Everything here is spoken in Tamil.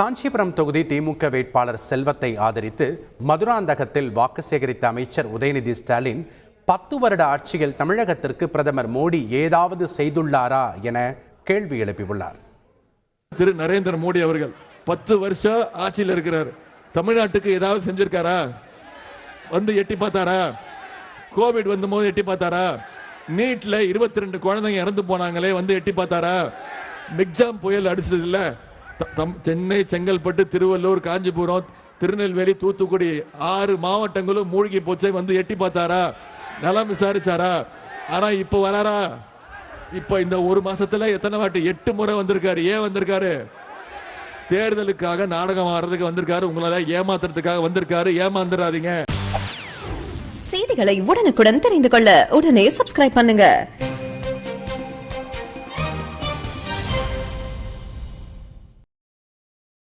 காஞ்சிபுரம் தொகுதி திமுக வேட்பாளர் செல்வத்தை ஆதரித்து மதுராந்தகத்தில் வாக்கு சேகரித்த அமைச்சர் உதயநிதி ஸ்டாலின் பத்து வருட ஆட்சியில் தமிழகத்திற்கு பிரதமர் மோடி ஏதாவது செய்துள்ளாரா என கேள்வி எழுப்பியுள்ளார். திரு நரேந்திர மோடி அவர்கள் பத்து வருஷம் ஆட்சியில் இருக்கிறார். தமிழ்நாட்டுக்கு ஏதாவது செஞ்சிருக்காரா? வந்து எட்டி பார்த்தாரா? கோவிட் வந்தபோது எட்டி பார்த்தாரா? நீட்ல இருபத்தி ரெண்டு குழந்தைங்க இறந்து போனாங்களே வந்து எட்டி பார்த்தாரா? மிக்ஜாம் புயல் அடிச்சது இல்லை சென்னை செங்கல்பட்டு திருவள்ளூர் காஞ்சிபுரம் திருநெல்வேலி தூத்துக்குடி ஆறு மாவட்டங்களும் மூழ்கி போச்சே வந்து எட்டி பார்த்தாரா? நலம் விசாரிச்சாரா? ஆனா இப்ப வராரா? இப்ப இந்த ஒரு மாசத்துல எத்தனை வாட்டி? எட்டு முறை வந்திருக்காரு. ஏன் வந்திருக்காரு? தேர்தலுக்காக நாடகம் ஆடுறதுக்கு வந்திருக்காரு. உங்களால ஏமாத்துறதுக்காக வந்திருக்காரு. ஏமாந்துடாதீங்க செய்திகளை உடனுக்குடன் தெரிந்து கொள்ள உடனே சப்ஸ்கிரைப் பண்ணுங்க.